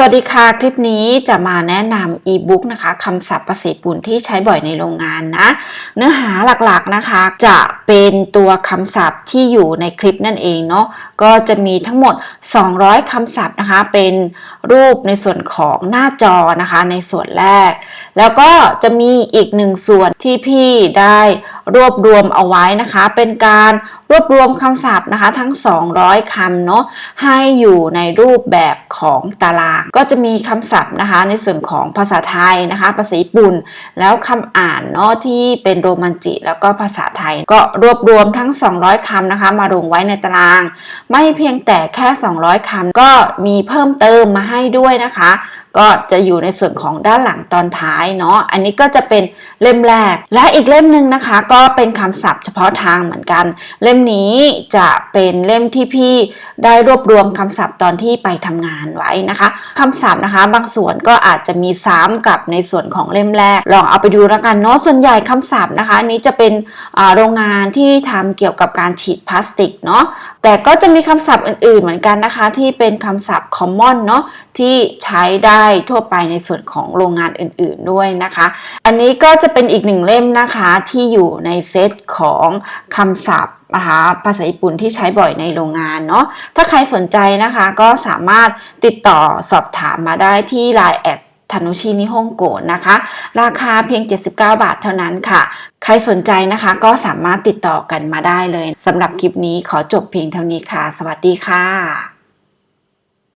สวัสดีค่ะ คลิปนี้จะมาแนะนำอีบุ๊กนะคะคำศัพท์ภาษาญี่ปุ่นที่ใช้บ่อยในโรงงานนะ เนื้อหาหลักๆนะคะ จะเป็นตัวคำศัพท์ที่อยู่ในคลิปนั่นเองเนาะก็จะมีทั้งหมด 200คำศัพท์นะคะ เป็นรูปในส่วนของหน้าจอนะคะในส่วนแรก แล้วก็จะมีอีกหนึ่งส่วนที่พี่ได้ รวบรวมเอาไว้นะคะ เป็นการรวบรวมคำศัพท์นะคะ ทั้ง 200คำเนาะให้อยู่ในรูปแบบของตาราง ก็จะมีคำศัพท์นะคะ ในส่วนของภาษาไทยนะคะ ภาษาญี่ปุ่น แล้วคำอ่านเนาะที่เป็นโรมันจิ แล้วก็ภาษาไทย ก็รวบรวมทั้ง 200คำนะคะ มาลงไว้ในตาราง ไม่เพียงแต่แค่ 200คำก็มีเพิ่มเติมมาให้ด้วยนะคะก็จะอยู่ในส่วนของด้านหลังตอนท้ายเนาะ อันนี้ก็จะเป็นเล่มแรก และอีกเล่มหนึ่งนะคะ ก็เป็นคำศัพท์เฉพาะทางเหมือนกัน เล่มนี้จะเป็นเล่มที่พี่ได้รวบรวมคำศัพท์ตอนที่ไปทำงานไว้นะคะคำศัพท์นะคะ บางส่วนก็อาจจะมีซ้ำกับในส่วนของเล่มแรก ลองเอาไปดูแล้วกันเนาะ ส่วนใหญ่คำศัพท์นะคะอันนี้จะเป็นโรงงานที่ทำเกี่ยวกับการฉีดพลาสติกเนาะ แต่ก็จะมีคำศัพท์อื่นๆเหมือนกันนะคะ ที่เป็นคำศัพท์ common เนาะที่ใช้ได้ได้ทั่วไปในส่วนของโรงงานอื่นๆด้วยนะคะ อันนี้ก็จะเป็นอีกหนึ่งเล่มนะคะที่อยู่ในเซตของคำศัพท์นะคะภาษาญี่ปุ่นที่ใช้บ่อยในโรงงานเนาะ ถ้าใครสนใจนะคะก็สามารถติดต่อสอบถามมาได้ที่ Line แอดทานุชินิฮงโกะนะคะ ราคาเพียง 79 บาทเท่านั้นค่ะ ใครสนใจนะคะก็สามารถติดต่อกันมาได้เลยสำหรับคลิปนี้ขอจบเพียงเท่านี้ค่ะ สวัสดีค่ะ